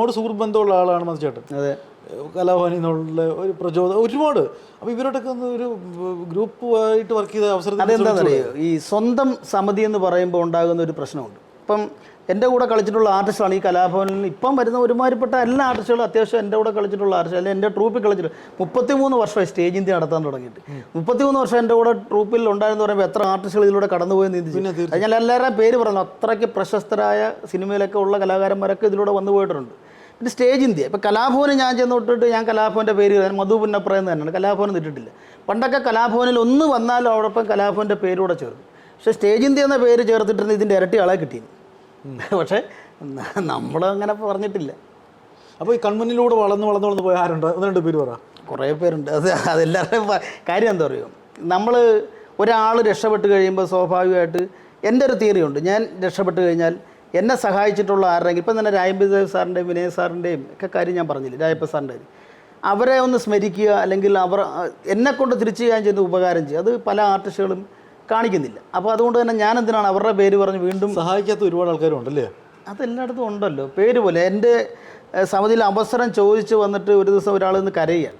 ഒരുപാട് സുഹൃത്ത് ബന്ധമുള്ള ആളാണ് മതിച്ചേട്ടൻ അതെ. കലാഭവനിൽ നിന്നുള്ള ഒരു പ്രചോദനം ഒരുപാട്. അപ്പോൾ ഇവരോടൊക്കെ ഒന്ന് ഒരു ഗ്രൂപ്പുമായിട്ട് വർക്ക് ചെയ്ത അവസരത്തിൽ അതെന്താണെന്നറിയോ ഈ സ്വന്തം സമിതി എന്ന് പറയുമ്പോൾ ഉണ്ടാകുന്ന ഒരു പ്രശ്നമുണ്ട്. ഇപ്പം എന്റെ കൂടെ കളിച്ചിട്ടുള്ള ആർട്ടിസ്റ്റാണ് ഈ കലാഭവനിൽ ഇപ്പം വരുന്ന ഒരുമാതിരിപ്പെട്ട എല്ലാ ആർട്ടിസ്റ്റുകളും അത്യാവശ്യം എന്റെ കൂടെ കളിച്ചിട്ടുള്ള ആർട്ടിസ്റ്റ് അല്ലെങ്കിൽ എന്റെ ട്രൂപ്പിൽ കളിച്ചിട്ട് മുപ്പത്തിമൂന്ന് വർഷമായി സ്റ്റേജ് ഇന്ത്യ നടത്താൻ തുടങ്ങിയിട്ട്. മുപ്പത്തിമൂന്ന് വർഷം എന്റെ കൂടെ ട്രൂപ്പിൽ ഉണ്ടായെന്ന് പറയുമ്പോൾ എത്ര ആർട്ടിസ്റ്റുകൾ ഇതിലൂടെ കടന്നുപോയി നീന്തി ഞാൻ എല്ലാവരുടെയും പേര് പറഞ്ഞു. അത്രയ്ക്ക് പ്രശസ്തരായ സിനിമയിലൊക്കെ ഉള്ള കലാകാരന്മാരൊക്കെ ഇതിലൂടെ വന്നു പോയിട്ടുണ്ട്. പിന്നെ സ്റ്റേജ് ഇന്ത്യ. ഇപ്പോൾ കലാഭവന് ഞാൻ ചെന്ന് തൊട്ടിട്ട് ഞാൻ കലാഭവന്റെ പേര് മധു പുന്നപ്ര എന്ന് തന്നെയാണ്. കലാഭവൻ ഇട്ടിട്ടില്ല. പണ്ടൊക്കെ കലാഭവനിൽ ഒന്ന് വന്നാലും അവിടൊപ്പം കലാഭവന്റെ പേരൂടെ ചേർന്നു. പക്ഷേ സ്റ്റേജ് ഇന്ത്യ എന്ന പേര് ചേർത്തിട്ടിരുന്ന ഇതിന്റെ ഇരട്ടി ആളെ കിട്ടി പക്ഷേ നമ്മളങ്ങനെ പറഞ്ഞിട്ടില്ല. അപ്പോൾ ഈ കൺമുന്നിലൂടെ വളർന്ന് വളർന്ന് വളർന്ന് പോയ ആരുണ്ട്? ഒന്ന് രണ്ട് പേര് പറ. കുറേ പേരുണ്ട്. അത് അതെല്ലാവരുടെയും കാര്യം എന്താ പറയുക നമ്മൾ ഒരാൾ രക്ഷപ്പെട്ട് കഴിയുമ്പോൾ സ്വാഭാവികമായിട്ട് എന്റെ ഒരു തിയറി ഉണ്ട്. ഞാൻ രക്ഷപ്പെട്ട് കഴിഞ്ഞാൽ എന്നെ സഹായിച്ചിട്ടുള്ള ആരുടെങ്കിലും ഇപ്പം തന്നെ രായമ്പദേവ് സാറിന്റെയും വിനയ സാറിന്റെയും ഒക്കെ കാര്യം ഞാൻ പറഞ്ഞില്ലേ രായപ്പ സാറിന്റെ അവരെ ഒന്ന് സ്മരിക്കുക അല്ലെങ്കിൽ അവർ എന്നെക്കൊണ്ട് തിരിച്ചു ചെയ്യാൻ ചെയ്യുന്ന ഉപകാരം ചെയ്യുക അത് പല ആർട്ടിസ്റ്റുകളും കാണിക്കുന്നില്ല. അപ്പോൾ അതുകൊണ്ട് തന്നെ ഞാൻ എന്തിനാണ് അവരുടെ പേര് പറഞ്ഞ് വീണ്ടും സഹായിക്കാത്ത ഒരുപാട് ആൾക്കാരുണ്ടല്ലേ അതെല്ലായിടത്തും ഉണ്ടല്ലോ പേര് പോലെ. എന്റെ സമിതിയിൽ അവസരം ചോദിച്ച് വന്നിട്ട് ഒരു ദിവസം ഒരാൾ നിന്ന് കരയുക.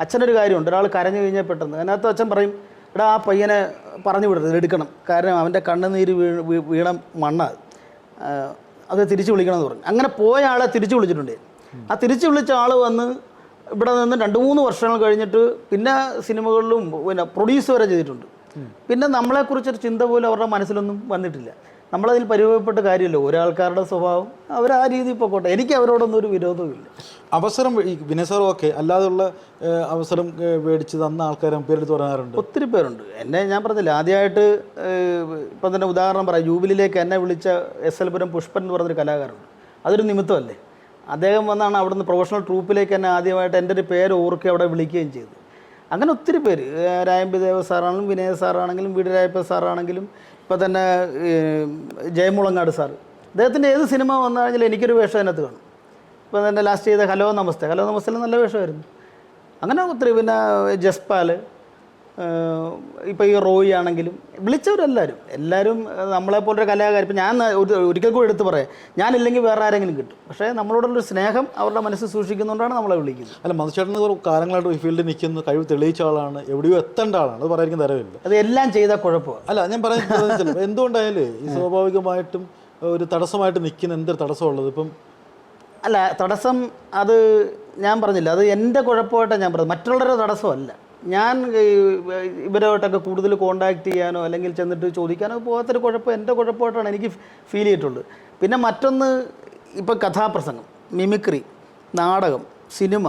അച്ഛനൊരു കാര്യമുണ്ട് ഒരാൾ കരഞ്ഞു കഴിഞ്ഞാൽ പെട്ടെന്ന്. അതിനകത്ത് അച്ഛൻ പറയും എടാ ആ പയ്യനെ പറഞ്ഞു വിടരുത് എടുക്കണം. കാരണം അവന്റെ കണ്ണുനീര് വീ വീ- വീണ മണ്ണാണ് അത് തിരിച്ചു വിളിക്കണമെന്ന് പറഞ്ഞു. അങ്ങനെ പോയ ആളെ തിരിച്ചു വിളിച്ചിട്ടുണ്ട്. ആ തിരിച്ചു വിളിച്ച ആൾ വന്ന് ഇവിടെ നിന്ന് രണ്ട് മൂന്ന് വർഷങ്ങൾ കഴിഞ്ഞിട്ട് പിന്നെ സിനിമകളിലും പിന്നെ പ്രൊഡ്യൂസ് വരെ ചെയ്തിട്ടുണ്ട്. പിന്നെ നമ്മളെക്കുറിച്ചൊരു ചിന്ത പോലും അവരുടെ മനസ്സിലൊന്നും വന്നിട്ടില്ല. നമ്മളതിൽ പരിഭവപ്പെട്ട കാര്യമില്ല. ഒരാൾക്കാരുടെ സ്വഭാവം അവർ ആ രീതിയിൽ പോയിക്കോട്ടെ എനിക്ക് അവരോടൊന്നും ഒരു വിരോധവും ഇല്ല. അവസരം ഈ ഒക്കെ അല്ലാതെയുള്ള അവസരം മേടിച്ച് തന്ന ആൾക്കാരെ പേരെടുത്ത് പറയാറുണ്ട് ഒത്തിരി പേരുണ്ട്. എന്നെ ഞാൻ പറഞ്ഞില്ല ആദ്യമായിട്ട് ഇപ്പം തന്നെ ഉദാഹരണം പറയാം. ജൂബിലിയിലേക്ക് എന്നെ വിളിച്ച എസ് എൽ പുരം പുഷ്പൻ എന്ന് പറഞ്ഞൊരു കലാകാരുണ്ട് അതൊരു നിമിത്തമല്ലേ? അദ്ദേഹം വന്നാണ് അവിടുന്ന് പ്രൊഫഷണൽ ട്രൂപ്പിലേക്ക് എന്നെ ആദ്യമായിട്ട് എന്റെ ഒരു പേര് ഓർക്കി അവിടെ വിളിക്കുകയും ചെയ്തു അങ്ങനെ ഒത്തിരി പേര് ഏഹ്, രായമ്പിദേവ സാറാണെങ്കിലും വിനയ സാറാണെങ്കിലും വീടരായപ്പ സാറാണെങ്കിലും ഇപ്പം തന്നെ ജയമുളങ്ങാട് സാർ അദ്ദേഹത്തിന്റെ ഏത് സിനിമ വന്നു കഴിഞ്ഞാൽ എനിക്കൊരു വേഷം അതിനകത്ത് കാണും. ഇപ്പം തന്നെ ലാസ്റ്റ് ചെയ്ത ഹലോ നമസ്തേ. ഹലോ നമസ്തേ നല്ല വേഷമായിരുന്നു. അങ്ങനെ ഒത്തിരി. പിന്നെ ജസ്പാൽ ഇപ്പോൾ ഈ റോയി ആണെങ്കിലും വിളിച്ചവരെല്ലാവരും എല്ലാവരും നമ്മളെപ്പോലൊരു കലാകാരൻ ഇപ്പം ഞാൻ ഒരു ഒരിക്കൽ കൂടി എടുത്ത് പറയാം. ഞാനില്ലെങ്കിൽ വേറെ ആരെങ്കിലും കിട്ടും. പക്ഷേ നമ്മളോടുള്ളൊരു സ്നേഹം അവരുടെ മനസ്സിൽ സൂക്ഷിക്കുന്നതുകൊണ്ടാണ് നമ്മളെ വിളിക്കുന്നത്. അല്ല മധുചേട്ടൻ കാലങ്ങളായിട്ട് ഈ ഫീൽഡിൽ നിൽക്കുന്ന. കഴിവ് തെളിയിച്ച ആളാണ്. എവിടെയോ എത്തേണ്ട ആളാണ്. അത് പറയാൻ തരവില്ല അത് എല്ലാം ചെയ്താൽ കുഴപ്പമാണ് അല്ല ഞാൻ പറയുന്നത് എന്തുകൊണ്ടായാലും ഈ സ്വാഭാവികമായിട്ടും ഒരു തടസ്സമായിട്ട് നിൽക്കുന്ന എന്തൊരു തടസ്സമുള്ളത്? ഇപ്പം അല്ല തടസ്സം അത് ഞാൻ പറഞ്ഞില്ല. അത് എന്റെ കുഴപ്പമായിട്ടാണ് ഞാൻ പറഞ്ഞത്. മറ്റുള്ളവരുടെ തടസ്സമല്ല. ഞാൻ ഇവരോട്ടൊക്കെ കൂടുതൽ കോണ്ടാക്ട് ചെയ്യാനോ അല്ലെങ്കിൽ ചെന്നിട്ട് ചോദിക്കാനോ പോകാത്തൊരു കുഴപ്പം എന്റെ കുഴപ്പമായിട്ടാണ് എനിക്ക് ഫീൽ ചെയ്തിട്ടുള്ളത്. പിന്നെ മറ്റൊന്ന് ഇപ്പം കഥാപ്രസംഗം മിമിക്രി നാടകം സിനിമ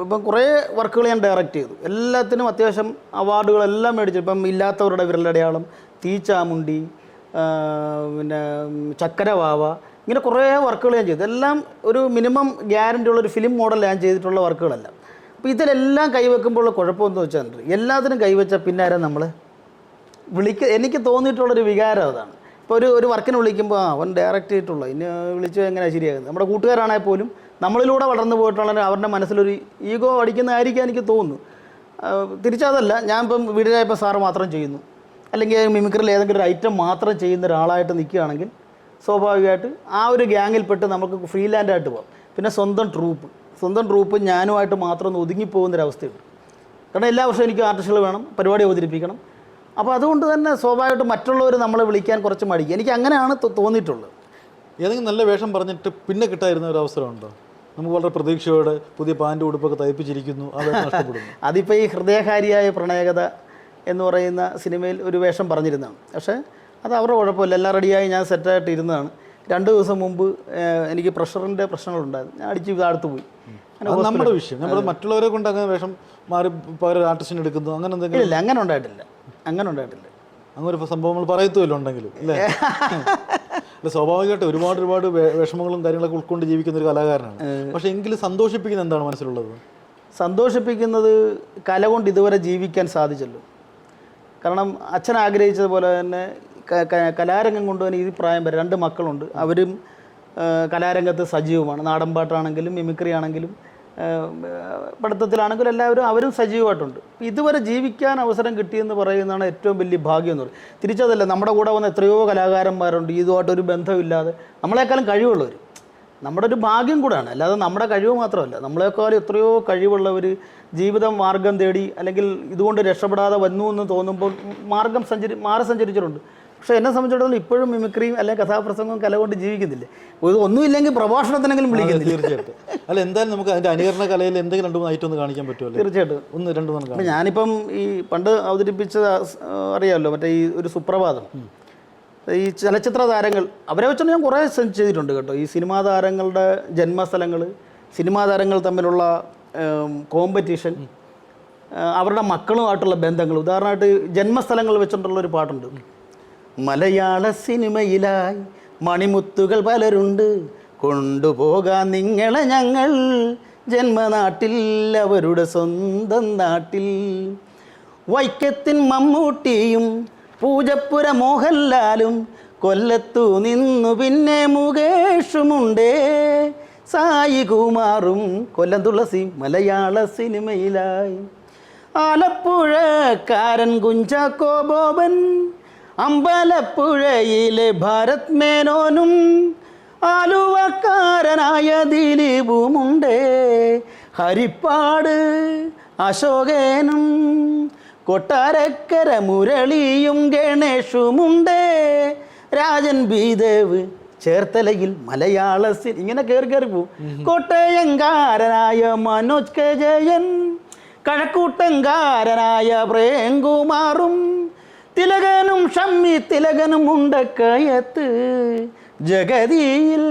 ഇപ്പം കുറേ വർക്കുകൾ ഞാൻ ഡയറക്റ്റ് ചെയ്തു. എല്ലാത്തിനും അത്യാവശ്യം അവാർഡുകളെല്ലാം മേടിച്ചു. ഇപ്പം ഇല്ലാത്തവരുടെ വിരലടയാളം തീച്ചാമുണ്ടി പിന്നെ ചക്കരവാവ ഇങ്ങനെ കുറേ വർക്കുകൾ ഞാൻ ചെയ്തു. എല്ലാം ഒരു മിനിമം ഗ്യാരണ്ടി ഉള്ള ഒരു ഫിലിം മോഡൽ ഞാൻ ചെയ്തിട്ടുള്ള വർക്കുകളല്ല. അപ്പോൾ ഇതിലെല്ലാം കൈവെക്കുമ്പോൾ കുഴപ്പമെന്ന് വെച്ചാൽ എല്ലാത്തിനും കൈവച്ചാൽ പിന്നാരെ നമ്മൾ വിളിക്ക എനിക്ക് തോന്നിയിട്ടുള്ളൊരു വികാരം അതാണ്. ഇപ്പോൾ ഒരു ഒരു വർക്കിന് വിളിക്കുമ്പോൾ ആ അവൻ ഡയറക്റ്റ് ആയിട്ടുള്ള. ഇനി വിളിച്ചു എങ്ങനെയാണ് ശരിയാകുന്നത്? നമ്മുടെ കൂട്ടുകാരാണെങ്കിൽ പോലും നമ്മളിലൂടെ വളർന്നു പോയിട്ടുള്ള അവരുടെ മനസ്സിലൊരു ഈഗോ അടിക്കുന്നതായിരിക്കും എനിക്ക് തോന്നുന്നു. തിരിച്ചതല്ല ഞാൻ ഇപ്പം വീടിനായപ്പോൾ സാറ് മാത്രം ചെയ്യുന്നു. അല്ലെങ്കിൽ മിമിക്രിയിൽ ഏതെങ്കിലും ഒരു ഐറ്റം മാത്രം ചെയ്യുന്ന ഒരാളായിട്ട് നിൽക്കുകയാണെങ്കിൽ സ്വാഭാവികമായിട്ട് ആ ഒരു ഗ്യാങ്ങിൽപ്പെട്ട് നമുക്ക് ഫ്രീലാൻഡായിട്ട് പോകാം പിന്നെ സ്വന്തം ട്രൂപ്പ് സ്വന്തം ട്രൂപ്പ് ഞാനുമായിട്ട് മാത്രം ഒന്ന് ഒതുങ്ങിപ്പോകുന്നൊരവസ്ഥയുണ്ട്. കാരണം എല്ലാ വർഷവും എനിക്ക് ആർട്ടിസ്റ്റുകൾ വേണം പരിപാടി അവതരിപ്പിക്കണം. അപ്പോൾ അതുകൊണ്ട് തന്നെ സ്വാഭാവികമായിട്ട് മറ്റുള്ളവർ നമ്മളെ വിളിക്കാൻ കുറച്ച് മടിക്കും. എനിക്ക് അങ്ങനെയാണ് തോന്നിയിട്ടുള്ളത്. ഏതെങ്കിലും നല്ല വേഷം പറഞ്ഞിട്ട് പിന്നെ കിട്ടായിരുന്ന ഒരു അവസരമുണ്ടോ? നമുക്ക് വളരെ പ്രതീക്ഷയോടെ പുതിയ പാന്റ് ഉടുപ്പൊക്കെ തയ്പ്പിച്ചിരിക്കുന്നു അത് നഷ്ടപ്പെടുന്നു. അതിപ്പോൾ ഈ ഹൃദയകാരിയായ പ്രണയകഥ എന്ന് പറയുന്ന സിനിമയിൽ ഒരു വേഷം പറഞ്ഞിരുന്നതാണ്. പക്ഷേ അത് അവരുടെ കുഴപ്പമില്ല. എല്ലാം റെഡിയായി ഞാൻ സെറ്റായിട്ട് ഇരുന്നതാണ്. രണ്ട് ദിവസം മുമ്പ് എനിക്ക് പ്രഷറിന്റെ പ്രശ്നങ്ങളുണ്ടായിരുന്നു. ഞാൻ അടിച്ച് താഴ്ത്തു പോയി. നമ്മുടെ വിഷയം. നമ്മൾ മറ്റുള്ളവരെ കൊണ്ട് അങ്ങനെ വേഷം മാറി പകരം ആർട്ടിസ്റ്റിന് എടുക്കുന്നു അങ്ങനെ എന്തെങ്കിലും? ഇല്ല അങ്ങനെ ഉണ്ടായിട്ടില്ല. അങ്ങനെ ഉണ്ടായിട്ടില്ല. അങ്ങനെ ഒരു സംഭവങ്ങൾ പറയത്തുമല്ലോ ഉണ്ടെങ്കിലും അല്ലേ? സ്വാഭാവികമായിട്ട് ഒരുപാട് ഒരുപാട് വിഷമങ്ങളും കാര്യങ്ങളൊക്കെ ഉൾക്കൊണ്ട് ജീവിക്കുന്ന ഒരു കലാകാരനാണ്. പക്ഷെ എങ്കിലും സന്തോഷിപ്പിക്കുന്ന എന്താണ് മനസ്സിലുള്ളത്? സന്തോഷിപ്പിക്കുന്നത് കല കൊണ്ട് ഇതുവരെ ജീവിക്കാൻ സാധിച്ചല്ലോ. കാരണം അച്ഛൻ ആഗ്രഹിച്ചതുപോലെ തന്നെ കലാരംഗം കൊണ്ട് തന്നെ ഈ പ്രായം വരെ രണ്ട് മക്കളുണ്ട്. അവരും കലാരംഗത്ത് സജീവമാണ്. നാടൻപാട്ടാണെങ്കിലും മിമിക്രി ആണെങ്കിലും പഠിത്തത്തിലാണെങ്കിലും എല്ലാവരും അവരും സജീവമായിട്ടുണ്ട്. ഇതുവരെ ജീവിക്കാൻ അവസരം കിട്ടിയെന്ന് പറയുന്നതാണ് ഏറ്റവും വലിയ ഭാഗ്യം എന്ന് പറയും തിരിച്ചതല്ല നമ്മുടെ കൂടെ വന്ന എത്രയോ കലാകാരന്മാരുണ്ട് ഇതുമായിട്ടൊരു ബന്ധമില്ലാതെ നമ്മളെക്കാളും കഴിവുള്ളവർ നമ്മുടെ ഒരു ഭാഗ്യം കൂടെയാണ്. അല്ലാതെ നമ്മുടെ കഴിവ് മാത്രമല്ല നമ്മളെക്കാളും എത്രയോ കഴിവുള്ളവർ ജീവിതം മാർഗം തേടി അല്ലെങ്കിൽ ഇതുകൊണ്ട് രക്ഷപ്പെടാതെ വന്നു എന്ന് തോന്നുമ്പോൾ മാർഗം സഞ്ചരി മാറി സഞ്ചരിച്ചിട്ടുണ്ട്. പക്ഷേ എന്നെ സംബന്ധിച്ചിടത്തോളം ഇപ്പോഴും മിമിക്രിയും അല്ലെങ്കിൽ കഥാപ്രസംഗവും കല കൊണ്ട് ജീവിക്കുന്നില്ല. ഇത് ഒന്നുമില്ലെങ്കിൽ പ്രഭാഷണത്തിനെങ്കിലും വിളിക്കുന്നില്ല. തീർച്ചയായിട്ടും. അല്ല എന്തായാലും നമുക്ക് അതിന്റെ അനുകരണ കലയിൽ എന്തെങ്കിലും രണ്ട് മൂന്ന് ഐറ്റം ഒന്ന് കാണിക്കാൻ പറ്റുമല്ലോ തീർച്ചയായിട്ടും. ഒന്ന് രണ്ട് മൂന്ന് ഞാനിപ്പം ഈ പണ്ട് അവതരിപ്പിച്ച അറിയാമല്ലോ മറ്റേ ഈ ഒരു സുപ്രഭാതം. ഈ ചലച്ചിത്ര താരങ്ങൾ അവരെ വെച്ചാൽ ഞാൻ കുറേ ചെയ്തിട്ടുണ്ട് കേട്ടോ. ഈ സിനിമാ താരങ്ങളുടെ ജന്മസ്ഥലങ്ങൾ സിനിമാ താരങ്ങൾ തമ്മിലുള്ള കോമ്പറ്റീഷൻ അവരുടെ മക്കളുമായിട്ടുള്ള ബന്ധങ്ങൾ. ഉദാഹരണമായിട്ട് ജന്മസ്ഥലങ്ങൾ വെച്ചിട്ടുള്ള ഒരു പാട്ടുണ്ട് മലയാള സിനിമയിലായി മണിമുത്തുകൾ പലരുണ്ട്. കൊണ്ടുപോകാൻ നിങ്ങളെ ഞങ്ങൾ ജന്മനാട്ടിൽ അവരുടെ സ്വന്തം നാട്ടിൽ. വൈക്കത്തിൻ മമ്മൂട്ടിയും പൂജപ്പുര മോഹൻലാലും കൊല്ലത്തു നിന്നു പിന്നെ മുകേഷുമുണ്ടേ. സായി കുമാറും കൊല്ലം തുളസി മലയാള സിനിമയിലായി. ആലപ്പുഴക്കാരൻ കുഞ്ചാക്കോ ബോബൻ അമ്പലപ്പുഴയിലെ ഭാരത് മേനോനും ആലുവക്കാരനായ ദിലീപുമുണ്ടേ. ഹരിപ്പാട് അശോകേനും കൊട്ടാരക്കര മുരളിയും ഗണേഷുമുണ്ടേ. രാജൻ ബീദേവ് ചേർത്തലയിൽ മലയാള സി ഇങ്ങനെ കയറി കയറി പോവും. കോട്ടയങ്കാരനായ മനോജ് കെ ജയൻ കഴക്കൂട്ടങ്കാരനായ പ്രേംകുമാറും തിലകനും ഷമ്മി തിലകനും ഉണ്ടക്കയത്ത് ജഗതിയിൽ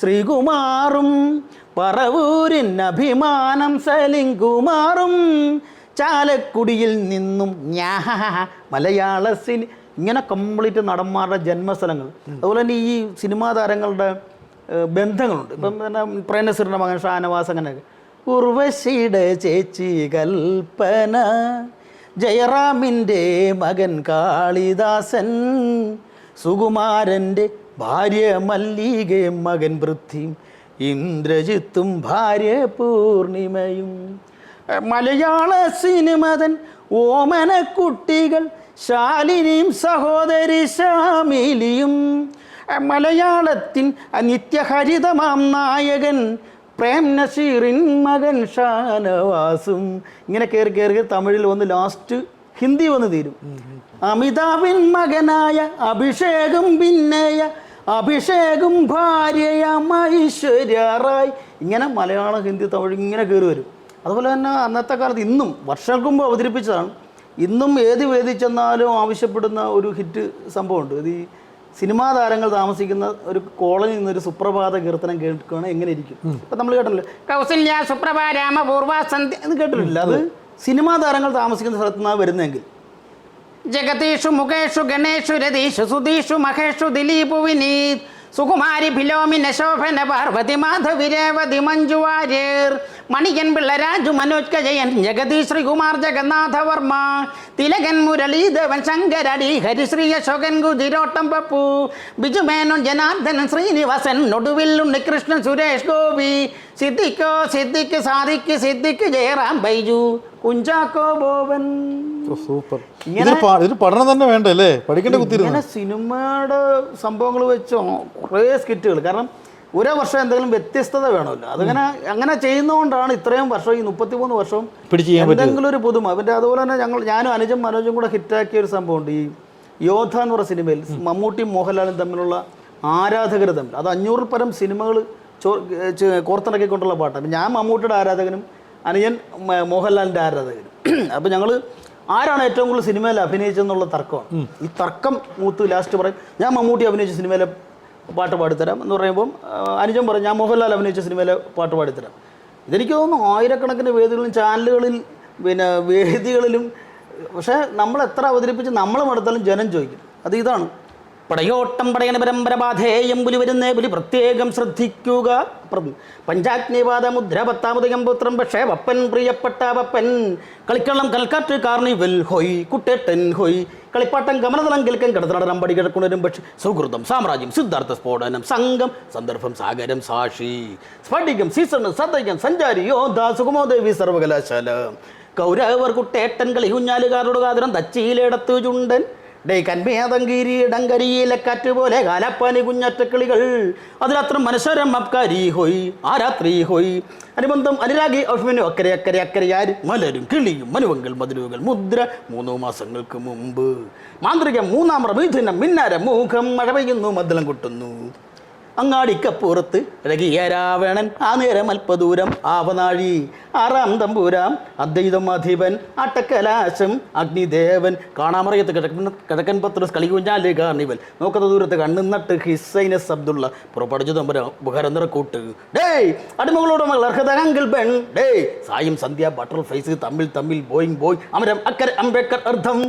ശ്രീകുമാറും പറവൂരിൻ അഭിമാനം സലിംകുമാറും ചാലക്കുടിയിൽ നിന്നും ഞാ മലയാള സിനി ഇങ്ങനെ കംപ്ലീറ്റ് നടന്മാരുടെ ജന്മസ്ഥലങ്ങൾ. അതുപോലെ തന്നെ ഈ സിനിമാ താരങ്ങളുടെ ബന്ധങ്ങളുണ്ട്. ഇപ്പം തന്നെ പ്രേനസുരന്റെ മകൻ ഷാനവാസ് അങ്ങനെയൊക്കെ. ഉർവശിയുടെ ചേച്ചി കൽപ്പന. ജയറാമിന്റെ മകൻ കാളിദാസൻ സുകുമാരന്റെ ഭാര്യ മല്ലികെ മകൻ പൃഥ്വിയും ഇന്ദ്രജിത്തും ഭാര്യ പൂർണിമയും. മലയാള സിനിമതൻ ഓമനക്കുട്ടികൾ ശാലിനിയും സഹോദരി ശാമിലിയും. മലയാളത്തിൻ നിത്യഹരിതമാം നായകൻ പ്രേം നസീറിൻ മകൻ ഷാനവാസും. ഇങ്ങനെ കയറി കയറി തമിഴിൽ വന്ന് ലാസ്റ്റ് ഹിന്ദി വന്ന് തീരും. അമിതാഭിൻ മകനായ അഭിഷേകും പിന്നെയ അഭിഷേകും ഭാര്യയ ഐശ്വര്യ റായ്. ഇങ്ങനെ മലയാളം ഹിന്ദി തമിഴ് ഇങ്ങനെ കയറി വരും. അതുപോലെ തന്നെ അന്നത്തെ കാലത്ത് ഇന്നും വർഷങ്ങൾക്ക് മുമ്പ് അവതരിപ്പിച്ചതാണ്. ഇന്നും ഏത് വേദി ചെന്നാലും ആവശ്യപ്പെടുന്ന ഒരു ഹിറ്റ് സംഭവമുണ്ട്. ഇത് ഈ സിനിമാ താരങ്ങൾ താമസിക്കുന്ന ഒരു കോളനിയിൽ നിന്ന് ഒരു സുപ്രഭാത കീർത്തനം കേൾക്കുകയാണ് എങ്ങനെ ഇരിക്കും? ഇപ്പം നമ്മൾ കേട്ടല്ലോ കൗസല്യ സുപ്രഭ രാമപൂർവ സന്ധ്യ എന്ന് കേട്ടിട്ടില്ല അത്? സിനിമാ താരങ്ങൾ താമസിക്കുന്ന സ്ഥലത്ത് നിന്നാണ് വരുന്നതെങ്കിൽ? ജഗതീഷു മുകേഷു ഗണേഷു രതീഷു സുധീഷു മഹേഷു ദിലീപു വിനീത്. സുകുമാരി ഫിലോമിന ശോഭന പാർവതി മാധവി രേവതി മഞ്ജു വാര്യർ മണികൻ പിള്ള രാജു മനോജ് കജയൻ ജഗതി ശ്രീകുമാർ ജഗന്നാഥ വർമ്മ തിലകൻ മുരളീധവൻ ശങ്കരടി ഹരിശ്രീ അശോകൻ കുതിരോട്ടം പപ്പു ബിജു മേനോൻ ജനാർദ്ദനൻ ശ്രീനിവാസൻ ഒടുവിൽ ഉണ്ണികൃഷ്ണൻ സുരേഷ് ഗോപി സിദ്ദിഖോ സിദ്ദിഖ് സാദിഖ് സിദ്ദിഖ് ജയറാം ബൈജു കുഞ്ചാക്കോ ബോബൻ. സൂപ്പർ പഠനം തന്നെ വേണ്ട അല്ലേ പഠിക്കേണ്ട കുത്തിരുന്നു സിനിമയുടെ സംഭവങ്ങൾ വെച്ചോ കുറേ സ്കിറ്റുകൾ. കാരണം ഓരോ വർഷം എന്തെങ്കിലും വ്യത്യസ്തത വേണമല്ലോ. അതങ്ങനെ അങ്ങനെ ചെയ്യുന്നതുകൊണ്ടാണ് ഇത്രയും വർഷം ഈ മുപ്പത്തിമൂന്ന് വർഷവും പറ്റും എന്തെങ്കിലും ഒരു പുതുമ. പിന്നെ അതുപോലെ തന്നെ ഞങ്ങൾ ഞാനും അനുജും മനോജും കൂടെ ഹിറ്റാക്കിയ ഒരു സംഭവമുണ്ട്. ഈ യോധ എന്ന് പറഞ്ഞ സിനിമയിൽ മമ്മൂട്ടിയും മോഹൻലാലും തമ്മിലുള്ള ആരാധകർ തമ്മിൽ. അത് അഞ്ഞൂറിൽ പരം സിനിമകൾ കോർത്തിണക്കിക്കൊണ്ടുള്ള പാട്ടാണ്. ഞാൻ മമ്മൂട്ടിയുടെ ആരാധകനും അനുജൻ മോഹൻലാലിന്റെ ആരാധകനും അപ്പോൾ ഞങ്ങൾ ആരാണ് ഏറ്റവും കൂടുതൽ സിനിമയിൽ അഭിനയിച്ചെന്നുള്ള തർക്കമാണ്. ഈ തർക്കം മൂത്ത് ലാസ്റ്റ് പറയും ഞാൻ മമ്മൂട്ടി അഭിനയിച്ച സിനിമയിലെ പാട്ട് പാടിത്തരാം എന്ന് പറയുമ്പം അനുജൻ പറയും ഞാൻ മോഹൻലാൽ അഭിനയിച്ച സിനിമയിലെ പാട്ട് പാടിത്തരാം. ഇതെനിക്ക് തോന്നുന്നു ആയിരക്കണക്കിന് വേദികളിലും ചാനലുകളിൽ പിന്നെ വേദികളിലും പക്ഷേ നമ്മൾ എത്ര അവതരിപ്പിച്ച് നമ്മൾ മടുത്താലും ജനം ചോദിക്കും. അത് ഇതാണ്. പടയോട്ടം പടയന പരമ്പര ബാധേയം പുലി വരുന്നേ പുലി പ്രത്യേകം ശ്രദ്ധിക്കുക. പഞ്ചാഗ്നിപാത മുദ്ര പത്താമതകം പുത്രം പക്ഷേ വപ്പൻ പ്രിയപ്പെട്ട വപ്പൻ. കളിക്കള്ളം കൽക്കാറ്റ് കാർണിവൽ ഹൊയ് കുട്ടേട്ടൻ ഹൊയ്. കളിപ്പാട്ടം കമലതളം കിൽക്കൻ കിടത്തടം പടി കിടക്കുന്നവരും പക്ഷേ സുഹൃതം സാമ്രാജ്യം സിദ്ധാർത്ഥ സ്ഫോടനം സംഘം സന്ദർഭം സാഗരം സാക്ഷി. സ്ഫടികം സീസൺ സദയം സഞ്ചാരി യോധ സുഗമോദേവി സർവകലാശാല. കൗരവർ കുട്ടേട്ടൻ കളി കുഞ്ഞാലുകാരുടെ കാതരം തച്ചിയിലെടത്തു ചുണ്ടൻ. ഡേ കന്മേതങ്കീരി ഇടങ്കരിയിലെ കാറ്റ് പോലെ കാലപ്പാനി കുഞ്ഞറ്റക്കിളികൾ. അതിലത്ര മനുഷ്യരം അപ്കാരി ഹോയ് ആ രാത്രി ഹോയ്. അനുബന്ധം അനുരാഗി അഭിമന്യു അക്കരെ അക്കരെ അക്കരയാര് മലരും കിളിയും മനുവങ്ങൾ മധുരകൾ മുദ്ര മൂന്നു മാസങ്ങൾക്ക് മുമ്പ്. മാന്ത്രികം മൂന്നാമറ മിഥുനം മിന്നാര മൂഖം മഴ പെയ്യുന്നു മദ്ദളം കൊട്ടുന്നു. അങ്ങാടിക്കപ്പുറത്ത് രകിയ രാവണൻ ആ നേരം അല്പദൂരം ആവനാഴി. ആറാം തമ്പൂരാം അദ്വൈതം അധിപൻ അട്ടക്കലാശം അഗ്നിദേവൻ കാണാമറിയത്ത് കിഴക്കൻ കിഴക്കൻ പത്രസ് കളികുഞ്ഞാൽ കാർണിവൽ. നോക്കുന്ന ദൂരത്ത് കണ്ണുന്നട്ട് ഹിസൈനസ് അബ്ദുള്ള പുറപ്പെടുച്ചു തമ്പുര കൂട്ട് ഡേയ് അടിമകളോട് മകൾ അർഹതങ്കിൽ ബെൺ ഡേയ് സായും സന്ധ്യ ബട്ടർ ഫേസ് തമ്മിൽ തമ്മിൽ ബോയിങ് ബോയ് അമരം അക്കര അംബേദ്കർ അർത്ഥം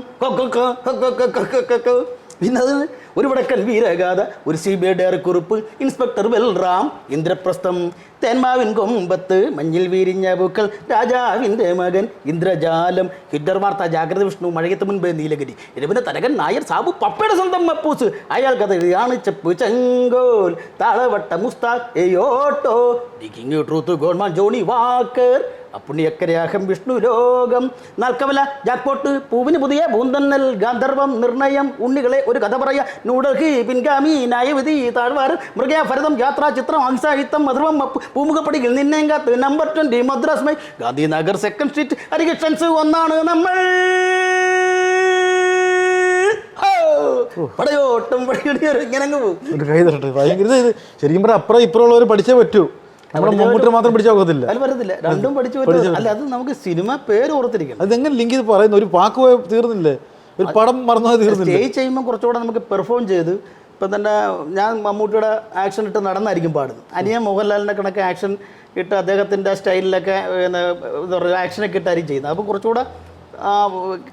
പിന്നെ അത് Oru Vadakkan Veeragatha Oru C B I ഡയറക്കുറിപ്പ് inspector വെൽറാം Indraprastham Thenmavin കൊമ്പത്ത് മഞ്ഞിൽ വീരിഞ്ഞ പൂക്കൾ രാജാവിന്റെ മകൻ ഇന്ദ്രജാലം ഹിറ്റർ വാർത്ത ജാഗ്രത വിഷ്ണു മഴയത്ത് മുൻപേ നീലഗിരി ഇരവിന്റെ തരകൻ നായർ സാബു പപ്പയുടെ സ്വന്തം മപ്പൂസ് അയാൾ കഥ ഇതാണ് ചെപ്പു ചെങ്കോൽ താളവട്ട മുസ്താഖ് ഏയോട്ടോ ട്രൂത്ത് ഗോൾമാൻ ജോണി വാക്കർ അപ്പുണ്യക്കരയാഹം വിഷ്ണു ലോകം. നാൽക്കവല ജാക്പോട്ട് പൂവിന് പുതിയ പൂന്തന്നൽ ഗാന്ധർവം നിർണയം ഉണ്ണികളെ ഒരു കഥ പറയ. ന്യൂഡൽഹി പിൻഗാമി ന്യായവിധി താഴ്വാർ മൃഗയ ഭരതം യാത്രാ ചിത്രം അംസാഹിത്തം മധുരം പൂമുഖപ്പടികൾ നിന്നേങ്കാത്ത് number twenty Madras mail Gandhinagar second street Harikrishnans ഒന്നാണ് നമ്മൾ. ഇങ്ങനെ പോകും. ശരിക്കും പറഞ്ഞാൽ അപ്പുറം ഇപ്പുറമുള്ളവർ പഠിച്ചേ പറ്റൂ. മമ്മൂട്ടി മാത്രം പഠിച്ചാൽ ഒക്കത്തില്ല അതിൽ പറ്റത്തില്ല. രണ്ടും പഠിച്ചു പറ്റും. അല്ല അത് നമുക്ക് സിനിമ പേര് ഓർത്തിരിക്കണം. അതെങ്ങനെ ലിങ്ക് ചെയ്ത് പറയുന്നു? ഒരു പാക്ക് പോയ തീർന്നില്ലേ? ഒരു പടം മറന്നാൽ തീർന്നില്ല? സ്റ്റേജ് ചെയ്യുമ്പോൾ കുറച്ചുകൂടെ നമുക്ക് പെർഫോം ചെയ്ത് ഇപ്പം തന്നെ ഞാൻ മമ്മൂട്ടിയുടെ ആക്ഷൻ ഇട്ട് നടന്നായിരിക്കും പാടുന്നത്. അനിയൻ മോഹൻലാലിന്റെ കണക്ക് ആക്ഷൻ ഇട്ട് അദ്ദേഹത്തിന്റെ സ്റ്റൈലിലൊക്കെ എന്താ പറയുക ആക്ഷനൊക്കെ ഇട്ടായിരിക്കും ചെയ്യുന്നത്. അപ്പോൾ കുറച്ചുകൂടെ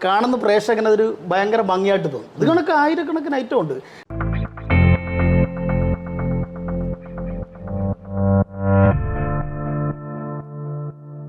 കാണുന്ന പ്രേക്ഷകന് അതൊരു ഭയങ്കര ഭംഗിയായിട്ട് തോന്നും. ഇത് കണക്ക് ആയിരക്കണക്കിന് ഐറ്റം ഉണ്ട്.